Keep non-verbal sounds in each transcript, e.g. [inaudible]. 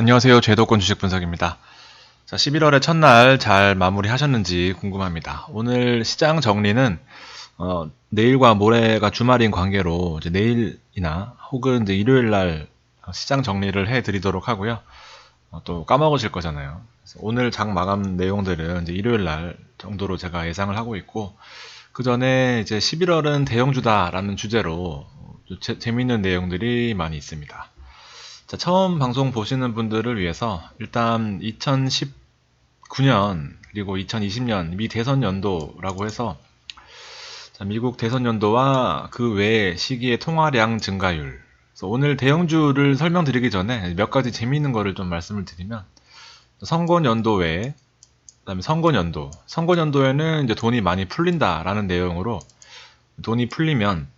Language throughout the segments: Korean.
안녕하세요. 제도권 주식 분석입니다. 자, 11월의 첫날 잘 마무리하셨는지 궁금합니다. 오늘 시장 정리는 어, 내일과 모레가 주말인 관계로 이제 내일이나 혹은 이제 일요일 날 시장 정리를 해드리도록 하고요. 어, 또 까먹으실 거잖아요. 오늘 장 마감 내용들은 이제 일요일 날 정도로 제가 예상을 하고 있고 그 전에 이제 11월은 대형주다라는 주제로 재, 재밌는 내용들이 많이 있습니다. 자, 처음 방송 보시는 분들을 위해서 일단 2019년 그리고 2020년 미 대선 연도라고 해서 자, 미국 대선 연도와 그외 시기의 통화량 증가율. 오늘 대형주를 설명드리기 전에 몇 가지 재미있는 거를 좀 말씀을 드리면 선거 연도 외에 그다음에 선거 연도. 선거 연도에는 이제 돈이 많이 풀린다라는 내용으로 돈이 풀리면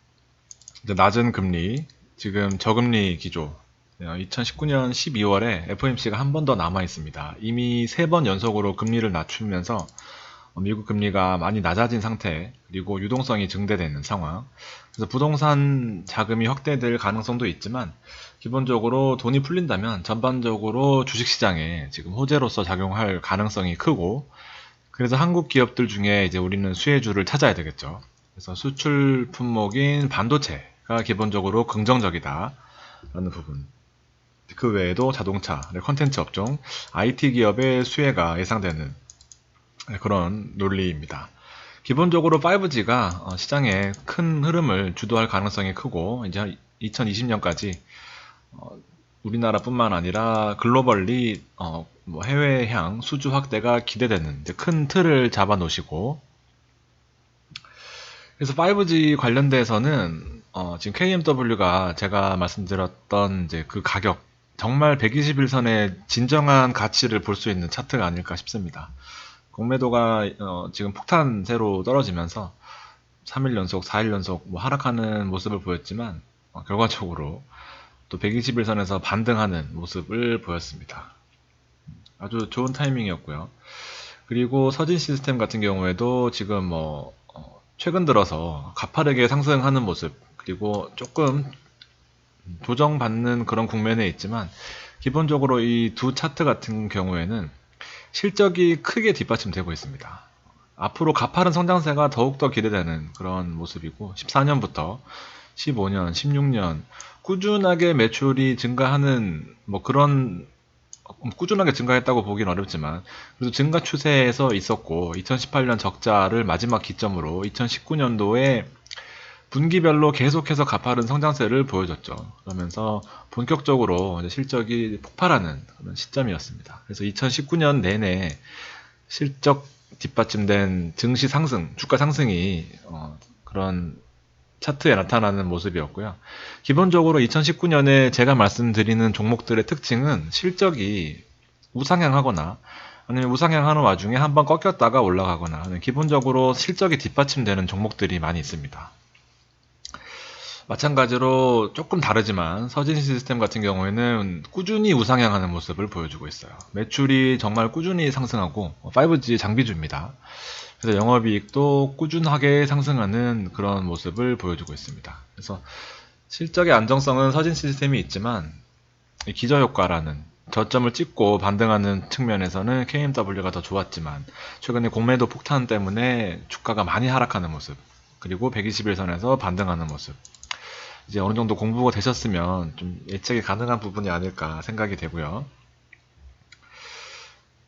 낮은 금리, 지금 저금리 기조 2019년 12월에 FOMC가 한 번 더 남아 있습니다. 이미 세 번 연속으로 금리를 낮추면서 미국 금리가 많이 낮아진 상태, 그리고 유동성이 증대되는 상황. 그래서 부동산 자금이 확대될 가능성도 있지만, 기본적으로 돈이 풀린다면 전반적으로 주식시장에 지금 호재로서 작용할 가능성이 크고, 그래서 한국 기업들 중에 이제 우리는 수혜주를 찾아야 되겠죠. 그래서 수출 품목인 반도체가 기본적으로 긍정적이다. 라는 부분. 그 외에도 자동차, 네, 컨텐츠 업종, IT 기업의 수혜가 예상되는 네, 그런 논리입니다. 기본적으로 5G가 어, 시장에 큰 흐름을 주도할 가능성이 크고 이제 2020년까지 어, 우리나라뿐만 아니라 글로벌리 어, 뭐 해외향 수주 확대가 기대되는 큰 틀을 잡아 놓으시고 그래서 5G 관련돼서는 어, 지금 KMW가 제가 말씀드렸던 이제 그 가격 정말 121선의 진정한 가치를 볼 수 있는 차트가 아닐까 싶습니다. 공매도가 어, 지금 폭탄세로 떨어지면서 3일 연속, 4일 연속 뭐 하락하는 모습을 보였지만 어, 결과적으로 또 121선에서 반등하는 모습을 보였습니다. 아주 좋은 타이밍이었고요. 그리고 서진 시스템 같은 경우에도 지금 뭐 어, 최근 들어서 가파르게 상승하는 모습 그리고 조금 조정받는 그런 국면에 있지만 기본적으로 이 두 차트 같은 경우에는 실적이 크게 뒷받침되고 있습니다. 앞으로 가파른 성장세가 더욱더 기대되는 그런 모습이고 14년부터 15년, 16년 꾸준하게 매출이 증가하는 뭐 그런 꾸준하게 증가했다고 보기는 어렵지만 그래도 증가 추세에서 있었고 2018년 적자를 마지막 기점으로 2019년도에 분기별로 계속해서 가파른 성장세를 보여줬죠. 그러면서 본격적으로 실적이 폭발하는 그런 시점이었습니다. 그래서 2019년 내내 실적 뒷받침된 증시 상승, 주가 상승이 어, 그런 차트에 나타나는 모습이었고요. 기본적으로 2019년에 제가 말씀드리는 종목들의 특징은 실적이 우상향하거나 아니면 우상향하는 와중에 한번 꺾였다가 올라가거나 기본적으로 실적이 뒷받침되는 종목들이 많이 있습니다. 마찬가지로 조금 다르지만 서진 시스템 같은 경우에는 꾸준히 우상향하는 모습을 보여주고 있어요. 매출이 정말 꾸준히 상승하고 5G 장비주입니다. 그래서 영업이익도 꾸준하게 상승하는 그런 모습을 보여주고 있습니다. 그래서 실적의 안정성은 서진 시스템이 있지만 기저효과라는 저점을 찍고 반등하는 측면에서는 KMW가 더 좋았지만 최근에 공매도 폭탄 때문에 주가가 많이 하락하는 모습 그리고 121선에서 반등하는 모습 이제 어느 정도 공부가 되셨으면 좀 예측이 가능한 부분이 아닐까 생각이 되고요.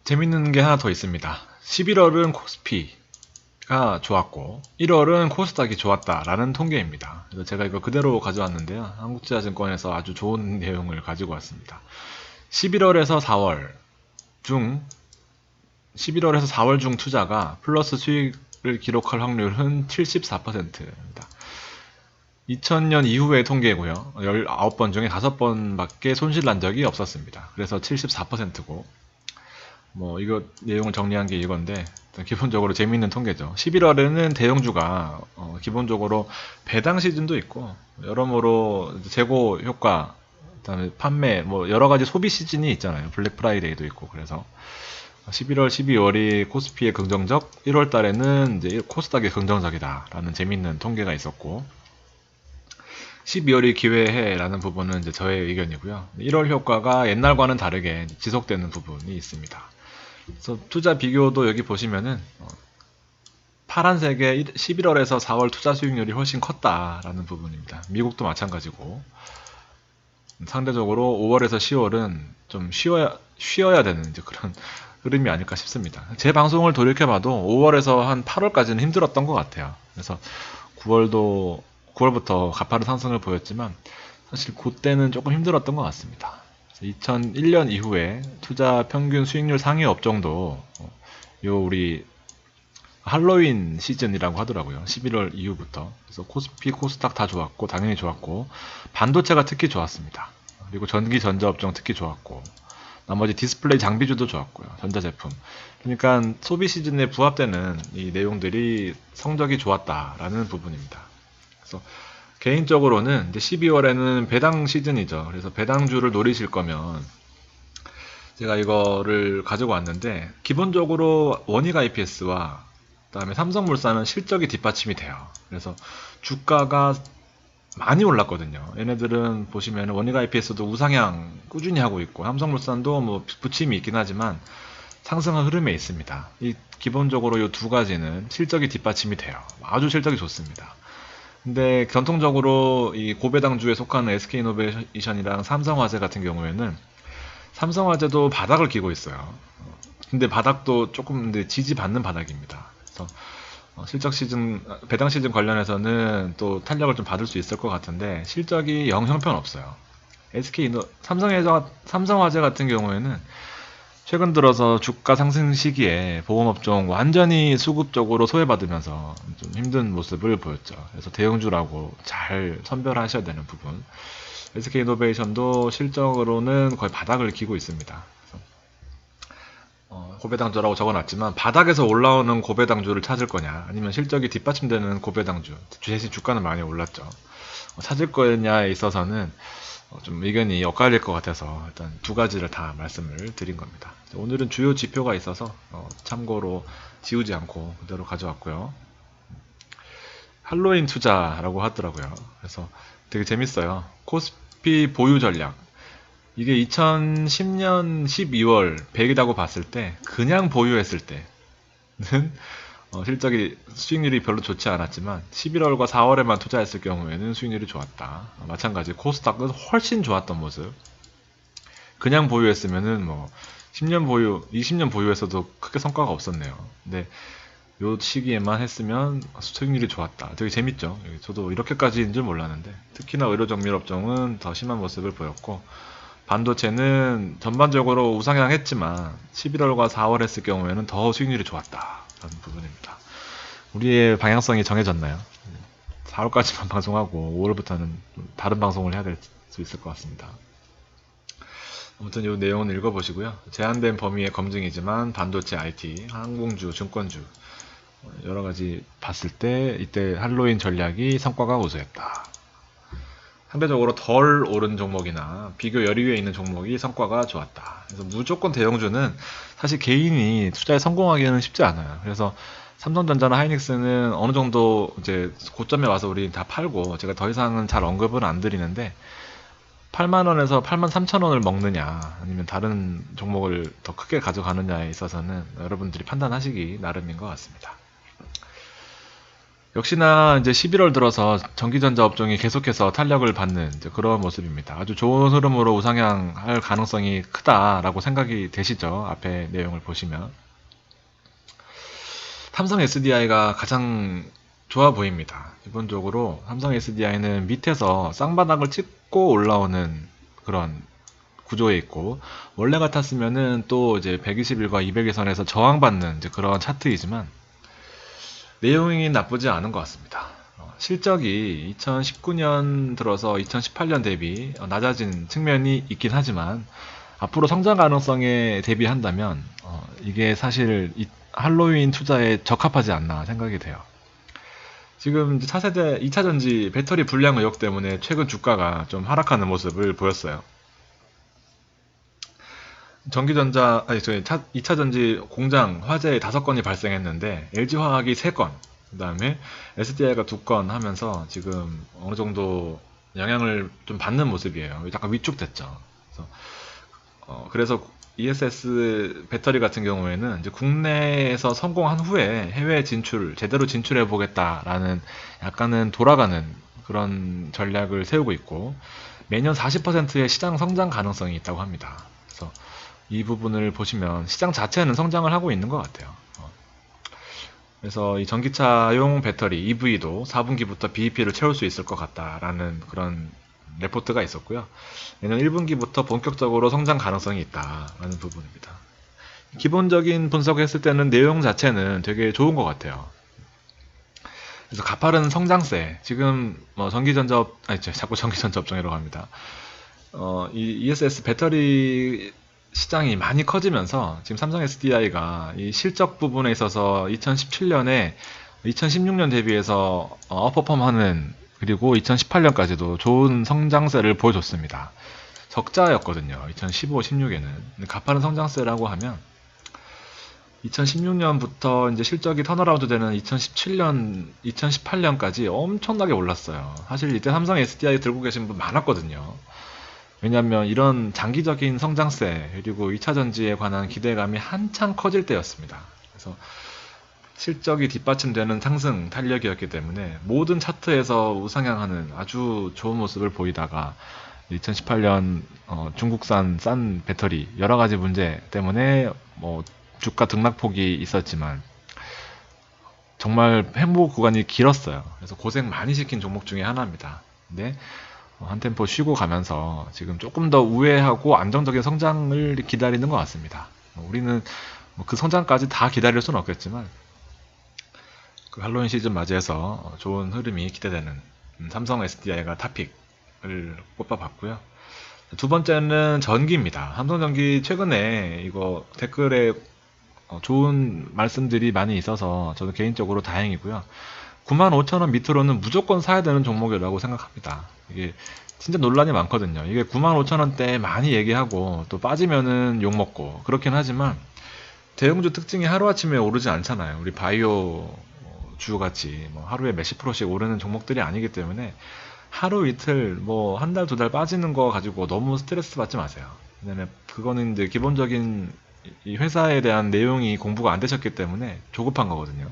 재밌는 게 하나 더 있습니다. 11월은 코스피가 좋았고 1월은 코스닥이 좋았다라는 통계입니다. 그래서 제가 이거 그대로 가져왔는데요. 한국지하증권에서 아주 좋은 [laughs] 내용을 가지고 왔습니다. 11월에서 4월 중 11월에서 4월 중 투자가 플러스 수익을 기록할 확률은 74%입니다. 2000년 이후의 통계고요. 19번 중에 5번밖에 손실 난 적이 없었습니다. 그래서 74%고 뭐 이거 내용을 정리한 게 이건데 기본적으로 재미있는 통계죠. 11월에는 대형주가 어 기본적으로 배당 시즌도 있고 여러모로 재고 효과 그다음에 판매 뭐 여러 가지 소비 시즌이 있잖아요. 블랙 프라이데이도 있고 그래서 11월, 12월이 코스피의 긍정적, 1월 달에는 이제 코스닥의 긍정적이다라는 재미있는 통계가 있었고 12월이 기회해라는 부분은 이제 저의 의견이고요. 1월 효과가 옛날과는 다르게 지속되는 부분이 있습니다. 그래서 투자 비교도 여기 보시면은 어, 파란색의 11월에서 4월 투자 수익률이 훨씬 컸다라는 부분입니다. 미국도 마찬가지고 상대적으로 5월에서 10월은 좀 쉬어야 쉬어야 되는 이제 그런 [laughs] 흐름이 아닐까 싶습니다. 제 방송을 돌이켜봐도 5월에서 한 8월까지는 힘들었던 것 같아요. 그래서 9월도 9월부터 가파른 상승을 보였지만 사실 그때는 조금 힘들었던 것 같습니다. 2001년 이후에 투자 평균 수익률 상위 업종도 어, 요 우리 할로윈 시즌이라고 하더라고요. 11월 이후부터. 그래서 코스피, 코스닥 다 좋았고, 당연히 좋았고, 반도체가 특히 좋았습니다. 그리고 전기 전자 업종 특히 좋았고, 나머지 디스플레이 장비주도 좋았고요. 전자제품. 그러니까 소비 시즌에 부합되는 이 내용들이 성적이 좋았다라는 부분입니다. 그래서 개인적으로는 이제 12월에는 배당 시즌이죠. 그래서 배당주를 노리실 거면 제가 이거를 가지고 왔는데 기본적으로 원익 IPS와 그다음에 삼성물산은 실적이 뒷받침이 돼요. 그래서 주가가 많이 올랐거든요. 얘네들은 보시면 원익 IPS도 우상향 꾸준히 하고 있고 삼성물산도 뭐 부침이 있긴 하지만 상승한 흐름에 있습니다. 이 기본적으로 이 두 가지는 실적이 뒷받침이 돼요. 아주 실적이 좋습니다. 근데 전통적으로 이 고배당주에 속하는 SK이노베이션이랑 삼성화재 같은 경우에는 삼성화재도 바닥을 기고 있어요. 근데 바닥도 조금 근데 지지받는 바닥입니다. 그래서 어, 실적 시즌 배당 시즌 관련해서는 또 탄력을 좀 받을 수 있을 것 같은데 실적이 영 형편 없어요. SK 이노 삼성화재 삼성화재 같은 경우에는 최근 들어서 주가 상승 시기에 보험업종 완전히 수급적으로 소외받으면서 좀 힘든 모습을 보였죠. 그래서 대형주라고 잘 선별하셔야 되는 부분. SK이노베이션도 실적으로는 거의 바닥을 기고 있습니다. 어, 고배당주라고 적어놨지만 바닥에서 올라오는 고배당주를 찾을 거냐 아니면 실적이 뒷받침되는 고배당주 대신 주가는 많이 올랐죠. 어, 찾을 거냐에 있어서는 어, 좀 의견이 엇갈릴 것 같아서 일단 두 가지를 다 말씀을 드린 겁니다. 오늘은 주요 지표가 있어서 어, 참고로 지우지 않고 그대로 가져왔고요. 할로윈 투자라고 하더라고요. 그래서 되게 재밌어요. 코스피 보유 전략. 이게 2010년 12월 100이라고 봤을 때 그냥 보유했을 때는 어, 실적이 수익률이 별로 좋지 않았지만 11월과 4월에만 투자했을 경우에는 수익률이 좋았다. 어, 마찬가지 코스닥은 훨씬 좋았던 모습. 그냥 보유했으면은 뭐 10년 보유, 20년 보유했어도 크게 성과가 없었네요. 근데 요 시기에만 했으면 수익률이 좋았다. 되게 재밌죠. 저도 이렇게까지인 줄 몰랐는데 특히나 의료 정밀업종은 더 심한 모습을 보였고 반도체는 전반적으로 우상향했지만 11월과 4월 했을 경우에는 더 수익률이 좋았다 라는 부분입니다. 우리의 방향성이 정해졌나요? 4월까지만 [laughs] 방송하고 5월부터는 다른 방송을 해야 될 수 있을 것 같습니다. 아무튼 이 내용은 읽어보시고요. 제한된 범위의 검증이지만 반도체, IT, 항공주, 증권주 여러 가지 봤을 때 이때 할로윈 전략이 성과가 우수했다. 상대적으로 덜 오른 종목이나 비교 열위 위에 있는 종목이 성과가 좋았다. 그래서 무조건 대형주는 사실 개인이 투자에 성공하기는 쉽지 않아요. 그래서 삼성전자나 하이닉스는 어느 정도 이제 고점에 와서 우리 다 팔고 제가 더 이상은 잘 언급을 안 드리는데 8만 원에서 8만 3천 원을 먹느냐 아니면 다른 종목을 더 크게 가져가느냐에 있어서는 여러분들이 판단하시기 나름인 것 같습니다. 역시나 이제 11월 들어서 전기전자 업종이 계속해서 탄력을 받는 그런 모습입니다. 아주 좋은 흐름으로 우상향할 가능성이 크다라고 생각이 되시죠? 앞에 내용을 보시면. 삼성 SDI가 가장 좋아 보입니다. 기본적으로 삼성 SDI는 밑에서 쌍바닥을 찍고 올라오는 그런 구조에 있고 원래 같았으면은 또 이제 120일과 200일 선에서 저항받는 그런 차트이지만 내용이 나쁘지 않은 것 같습니다. 어, 실적이 2019년 들어서 2018년 대비 어, 낮아진 측면이 있긴 하지만 앞으로 성장 가능성에 대비한다면 어, 이게 사실 할로윈 투자에 적합하지 않나 생각이 돼요. 지금 차세대 2차 전지 배터리 불량 의혹 때문에 최근 주가가 좀 하락하는 모습을 보였어요. 전기전자, 아니, 저희 2차 전지 공장 화재 5건이 발생했는데, LG화학이 3건, 그 다음에 SDI가 2건 하면서 지금 어느 정도 영향을 좀 받는 모습이에요. 약간 위축됐죠. 그래서, 어, 그래서 ESS 배터리 같은 경우에는 이제 국내에서 성공한 후에 해외 진출, 제대로 진출해 보겠다라는 약간은 돌아가는 그런 전략을 세우고 있고 매년 40%의 시장 성장 가능성이 있다고 합니다. 그래서 이 부분을 보시면 시장 자체는 성장을 하고 있는 것 같아요. 어. 그래서 이 전기차용 배터리 EV도 4분기부터 BEP를 채울 수 있을 것 같다라는 그런 레포트가 있었고요. 내년 1분기부터 본격적으로 성장 가능성이 있다라는 부분입니다. 기본적인 분석을 했을 때는 내용 자체는 되게 좋은 것 같아요. 그래서 가파른 성장세, 지금 뭐 전기전자업, 아니 자꾸 전기전자 업종이라고 합니다. 어, 이 ESS 배터리 시장이 많이 커지면서 지금 삼성 SDI가 이 실적 부분에 있어서 2017년에 2016년 대비해서 어, 어퍼펌하는 그리고 2018년까지도 좋은 성장세를 보여줬습니다. 적자였거든요. 2015, 16에는. 가파른 성장세라고 하면 2016년부터 이제 실적이 턴어라운드 되는 2017년, 2018년까지 엄청나게 올랐어요. 사실 이때 삼성 SDI 들고 계신 분 많았거든요. 왜냐하면 이런 장기적인 성장세 그리고 2차 전지에 관한 기대감이 한창 커질 때였습니다. 그래서 실적이 뒷받침되는 상승 탄력이었기 때문에 모든 차트에서 우상향하는 아주 좋은 모습을 보이다가 2018년 어, 중국산 싼 배터리 여러 가지 문제 때문에 뭐 주가 등락폭이 있었지만 정말 행복 구간이 길었어요. 그래서 고생 많이 시킨 종목 중에 하나입니다. 근데 어, 한 템포 쉬고 가면서 지금 조금 더 우회하고 안정적인 성장을 기다리는 것 같습니다. 우리는 뭐그 성장까지 다 기다릴 수는 없겠지만 그 할로윈 시즌 맞이해서 좋은 흐름이 기대되는 음, 삼성 SDI가 탑픽을 꼽아봤고요. 두 번째는 전기입니다. 삼성전기 최근에 이거 댓글에 어, 좋은 말씀들이 많이 있어서 저도 개인적으로 다행이고요. 95,000원 밑으로는 무조건 사야 되는 종목이라고 생각합니다. 이게 진짜 논란이 많거든요. 이게 95,000원대 많이 얘기하고 또 빠지면은 욕먹고 그렇긴 하지만 대형주 특징이 하루아침에 오르지 않잖아요. 우리 바이오 주같이 뭐 하루에 몇십 프로씩 오르는 종목들이 아니기 때문에 하루 이틀 뭐 한 달 두달 빠지는 거 가지고 너무 스트레스 받지 마세요. 왜냐면 그거는 이제 기본적인 이 회사에 대한 내용이 공부가 안 되셨기 때문에 조급한 거거든요.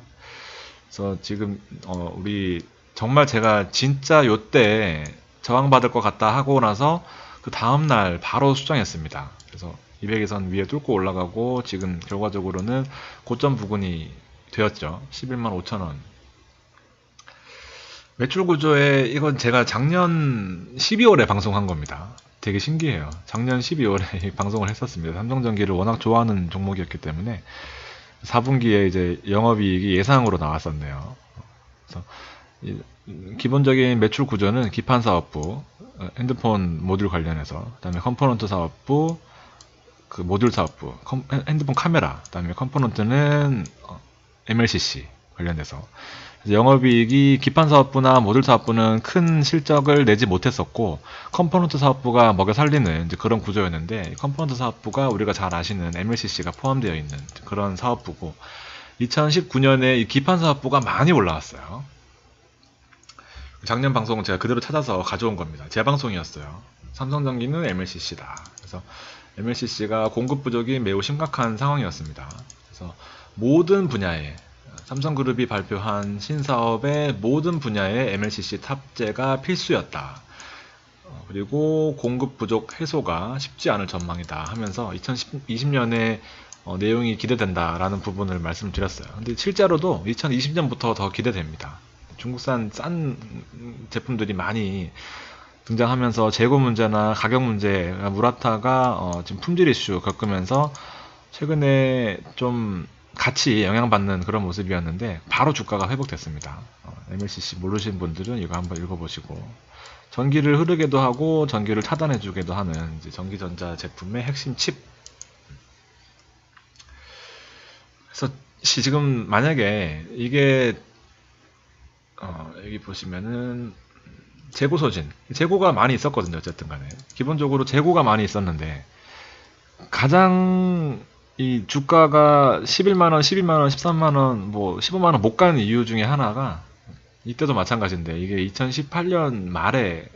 그래서 지금 어 우리 정말 제가 진짜 요때 저항받을 것 같다 하고 나서 그 다음 날 바로 수정했습니다. 그래서 200에선 위에 뚫고 올라가고 지금 결과적으로는 고점 부근이 되었죠. 11만 5천 원. 매출 구조에 이건 제가 작년 12월에 방송한 겁니다. 되게 신기해요. 작년 12월에 [laughs] 방송을 했었습니다. 삼성전기를 워낙 좋아하는 종목이었기 때문에 4분기에 이제 영업이익이 예상으로 나왔었네요. 그래서 기본적인 매출 구조는 기판 사업부, 핸드폰 모듈 관련해서, 그다음에 컴포넌트 사업부, 그 모듈 사업부, 핸드폰 카메라, 그다음에 컴포넌트는 MLCC 관련돼서 영업이익이 기판 사업부나 모듈 사업부는 큰 실적을 내지 못했었고 컴포넌트 사업부가 먹여 살리는 그런 구조였는데 컴포넌트 사업부가 우리가 잘 아시는 MLCC가 포함되어 있는 그런 사업부고 2019년에 이 기판 사업부가 많이 올라왔어요. 작년 방송은 제가 그대로 찾아서 가져온 겁니다. 재방송이었어요. 삼성전기는 MLCC다. 그래서 MLCC가 공급 부족이 매우 심각한 상황이었습니다. 그래서 모든 분야에 삼성그룹이 발표한 신사업의 모든 분야의 MLCC 탑재가 필수였다. 어, 그리고 공급 부족 해소가 쉽지 않을 전망이다 하면서 2020년에 어, 내용이 기대된다라는 부분을 말씀드렸어요. 근데 실제로도 2020년부터 더 기대됩니다. 중국산 싼 제품들이 많이 등장하면서 재고 문제나 가격 문제, 무라타가 어, 지금 품질 이슈 겪으면서 최근에 좀 같이 영향받는 그런 모습이었는데 바로 주가가 회복됐습니다. 어, MLCC 모르시는 분들은 이거 한번 읽어보시고 전기를 흐르게도 하고 전기를 차단해주기도 하는 전기전자 제품의 핵심 칩. 그래서 지금 만약에 이게 어, 여기 보시면은 재고 소진, 재고가 많이 있었거든요. 어쨌든 간에 기본적으로 재고가 많이 있었는데 가장 이 주가가 11만 원, 12만 원, 13만 원, 뭐 15만 원 못 가는 이유 중에 하나가 이때도 마찬가지인데 이게 2018년 말에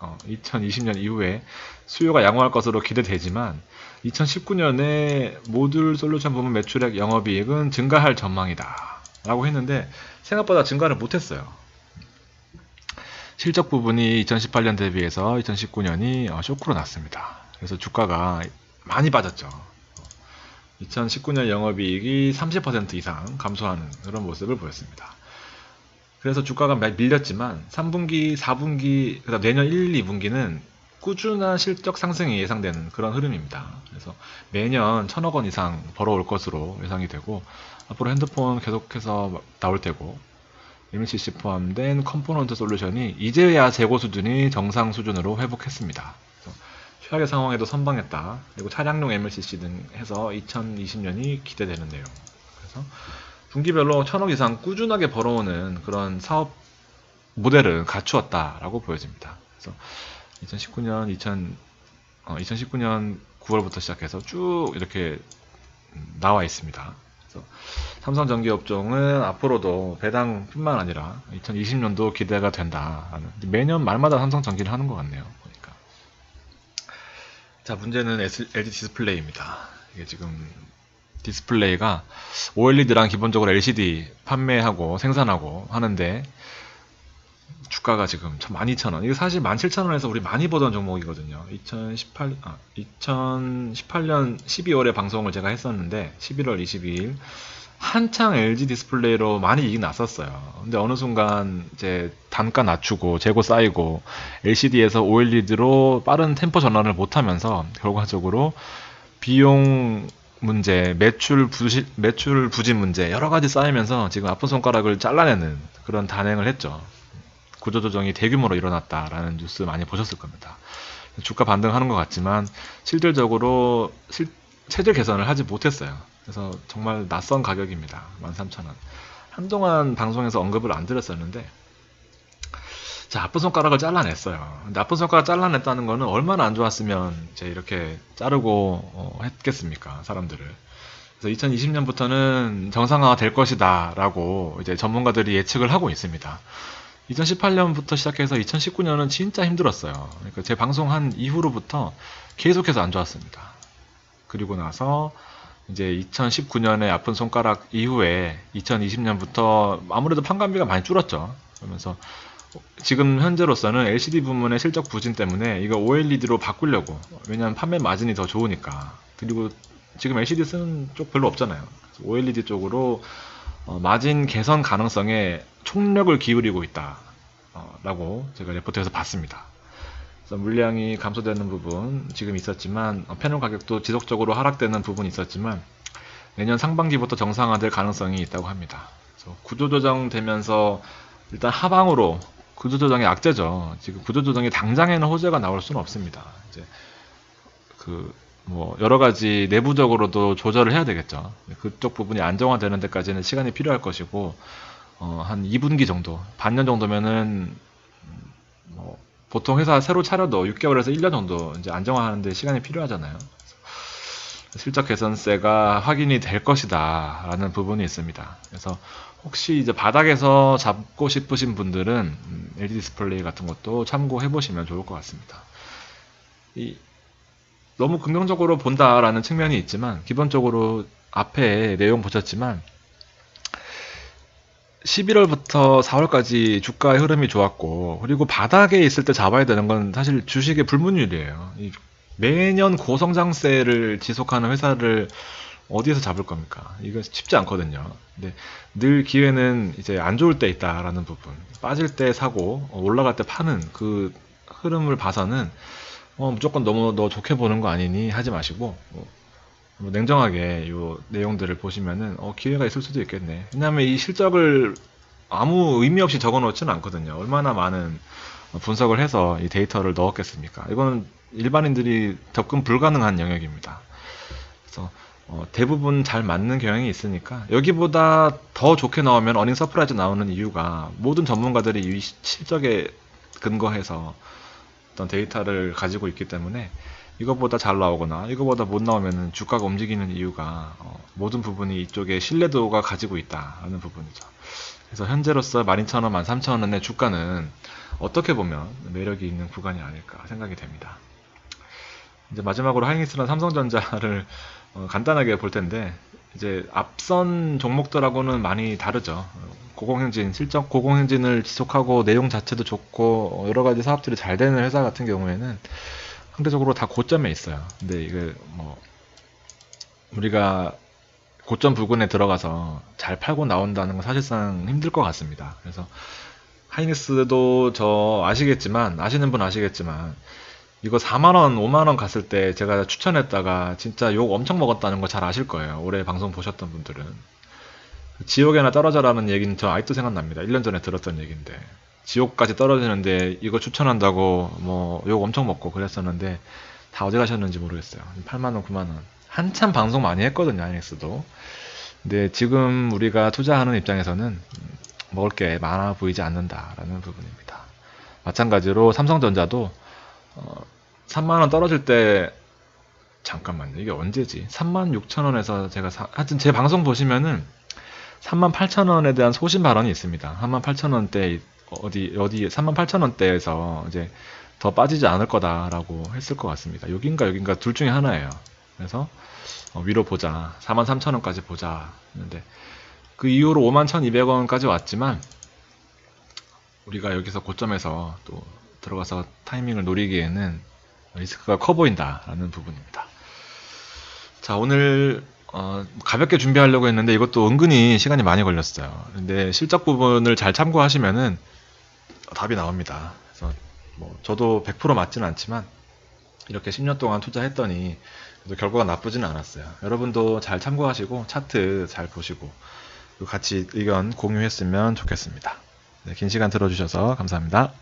2020년 이후에 수요가 양호할 것으로 기대되지만 2019년에 모듈 솔루션 부문 매출액 영업이익은 증가할 전망이다. 라고 했는데 생각보다 증가를 못했어요. 실적 부분이 2018년 대비해서 2019년이 어, 쇼크로 났습니다. 그래서 주가가 많이 빠졌죠. 2019년 영업이익이 30% 이상 감소하는 그런 모습을 보였습니다. 그래서 주가가 막 밀렸지만 3분기, 4분기, 그다음 내년 1, 2분기는 꾸준한 실적 상승이 예상되는 그런 흐름입니다. 그래서 매년 천억 원 이상 벌어올 것으로 예상이 되고 앞으로 핸드폰 계속해서 나올 테고 MCC 포함된 컴포넌트 솔루션이 이제야 재고 수준이 정상 수준으로 회복했습니다. 최악의 상황에도 선방했다. 그리고 차량용 MLCC 등 해서 2020년이 기대되는 내용. 그래서 분기별로 천억 이상 꾸준하게 벌어오는 그런 사업 모델을 갖추었다라고 보여집니다. 그래서 2019년, 2000, 어, 2019년 9월부터 시작해서 쭉 이렇게 나와 있습니다. 그래서 삼성전기업종은 앞으로도 배당뿐만 아니라 2020년도 기대가 된다라는 매년 말마다 삼성전기를 하는 것 같네요. 자 문제는 LG 디스플레이입니다. 이게 지금 디스플레이가 OLED랑 기본적으로 LCD 판매하고 생산하고 하는데 주가가 지금 12,000원. 이거 사실 17,000원에서 우리 많이 보던 종목이거든요. 2018, 아, 2018년 12월에 방송을 제가 했었는데 11월 22일 한창 LG 디스플레이로 많이 이익 났었어요. 근데 어느 순간 이제 단가 낮추고 재고 쌓이고 LCD에서 OLED로 빠른 템포 전환을 못하면서 결과적으로 비용 문제, 매출 부실, 매출 부진 문제 여러 가지 쌓이면서 지금 아픈 손가락을 잘라내는 그런 단행을 했죠. 구조조정이 대규모로 일어났다라는 뉴스 많이 보셨을 겁니다. 주가 반등하는 것 같지만 실질적으로 실, 체질 개선을 하지 못했어요. 그래서 정말 낯선 가격입니다. 13,000원. 한동안 방송에서 언급을 안 드렸었는데 자, 아픈 손가락을 잘라냈어요. 근데 아픈 손가락 잘라냈다는 거는 얼마나 안 좋았으면 이제 이렇게 자르고 어, 했겠습니까, 사람들을. 그래서 2020년부터는 정상화가 될 것이다라고 이제 전문가들이 예측을 하고 있습니다. 2018년부터 시작해서 2019년은 진짜 힘들었어요. 그러니까 제 방송한 이후로부터 계속해서 안 좋았습니다. 그리고 나서 이제 2019년에 아픈 손가락 이후에 2020년부터 아무래도 판관비가 많이 줄었죠. 그러면서 지금 현재로서는 LCD 부문의 실적 부진 때문에 이거 OLED로 바꾸려고 왜냐하면 판매 마진이 더 좋으니까 그리고 지금 LCD 쓰는 쪽 별로 없잖아요. OLED 쪽으로 어, 마진 개선 가능성에 총력을 기울이고 있다라고 제가 레포트에서 봤습니다. 물량이 감소되는 부분 지금 있었지만 어, 패널 가격도 지속적으로 하락되는 부분이 있었지만 내년 상반기부터 정상화될 가능성이 있다고 합니다. 구조조정 되면서 일단 하방으로 구조조정의 악재죠. 지금 구조조정이 당장에는 호재가 나올 수는 없습니다. 이제 그 뭐 여러 가지 내부적으로도 조절을 해야 되겠죠. 그쪽 부분이 안정화되는 데까지는 시간이 필요할 것이고 어, 한 2분기 정도, 반년 정도면은 뭐 보통 회사 새로 차려도 6개월에서 1년 정도 이제 안정화하는데 시간이 필요하잖아요. 실적 개선세가 확인이 될 것이다라는 부분이 있습니다. 그래서 혹시 이제 바닥에서 잡고 싶으신 분들은 음, LED 디스플레이 같은 것도 참고해 보시면 좋을 것 같습니다. 이, 너무 긍정적으로 본다라는 측면이 있지만 기본적으로 앞에 내용 보셨지만 11월부터 4월까지 주가의 흐름이 좋았고 그리고 바닥에 있을 때 잡아야 되는 건 사실 주식의 불문율이에요. 매년 고성장세를 지속하는 회사를 어디에서 잡을 겁니까? 이거 쉽지 않거든요. 근데 늘 기회는 이제 안 좋을 때 있다라는 부분. 빠질 때 사고 올라갈 때 파는 그 흐름을 봐서는 어, 무조건 너무 너 좋게 보는 거 아니니 하지 마시고 뭐, 뭐 냉정하게 요 내용들을 보시면은 어, 기회가 있을 수도 있겠네. 왜냐하면 이 실적을 아무 의미 없이 적어놓지는 않거든요. 얼마나 많은 분석을 해서 이 데이터를 넣었겠습니까? 이거는 일반인들이 접근 불가능한 영역입니다. 그래서 어, 대부분 잘 맞는 경향이 있으니까 여기보다 더 좋게 나오면 어닝 서프라이즈 나오는 이유가 모든 전문가들이 이 실적에 근거해서 어떤 데이터를 가지고 있기 때문에 이것보다 잘 나오거나 이거보다 못 나오면 주가가 움직이는 이유가 어, 모든 부분이 이쪽에 신뢰도가 가지고 있다라는 부분이죠. 그래서 현재로서 12,000원, 13,000원의 주가는 어떻게 보면 매력이 있는 구간이 아닐까 생각이 됩니다. 이제 마지막으로 하이닉스랑 삼성전자를 어, 간단하게 볼 텐데 이제 앞선 종목들하고는 많이 다르죠. 어, 고공행진 실적 고공행진을 지속하고 내용 자체도 좋고 어, 여러 가지 사업들이 잘 되는 회사 같은 경우에는 상대적으로 다 고점에 있어요. 근데 이게 뭐 우리가 고점 부근에 들어가서 잘 팔고 나온다는 건 사실상 힘들 것 같습니다. 그래서 하이닉스도 저 아시겠지만 아시는 분 아시겠지만 이거 4만원, 5만원 갔을 때 제가 추천했다가 진짜 욕 엄청 먹었다는 거 잘 아실 거예요. 올해 방송 보셨던 분들은. 지옥에나 떨어져라는 얘기는 저 아직도 생각납니다. 1년 전에 들었던 얘기인데. 지옥까지 떨어지는데 이거 추천한다고 뭐 욕 엄청 먹고 그랬었는데 다 어디 가셨는지 모르겠어요. 8만원, 9만원. 한참 방송 많이 했거든요, 아이닉스도. 근데 지금 우리가 투자하는 입장에서는 음, 먹을 게 많아 보이지 않는다라는 부분입니다. 마찬가지로 삼성전자도 어, 3만원 떨어질 때 잠깐만요. 이게 언제지? 3만 6천 원에서 제가 사, 하여튼 제 방송 보시면은 3만 8천 원에 대한 소신 발언이 있습니다. 3만 8천 원대 어디 어디 3만 8천 원대에서 이제 더 빠지지 않을 거다라고 했을 것 같습니다. 여긴가 여긴가 둘 중에 하나예요. 그래서 어, 위로 보자. 4만 3천 원까지 보자. 했는데 그 이후로 5만 1,200원까지 왔지만 우리가 여기서 고점에서 또 들어가서 타이밍을 노리기에는 리스크가 커 보인다라는 부분입니다. 자, 오늘 어, 가볍게 준비하려고 했는데 이것도 은근히 시간이 많이 걸렸어요. 근데 실적 부분을 잘 참고하시면은 답이 나옵니다. 그래서 뭐 저도 100% 맞지는 않지만 이렇게 10년 동안 투자했더니 결과가 나쁘지는 않았어요. 여러분도 잘 참고하시고 차트 잘 보시고 같이 의견 공유했으면 좋겠습니다. 네, 긴 시간 들어주셔서 감사합니다.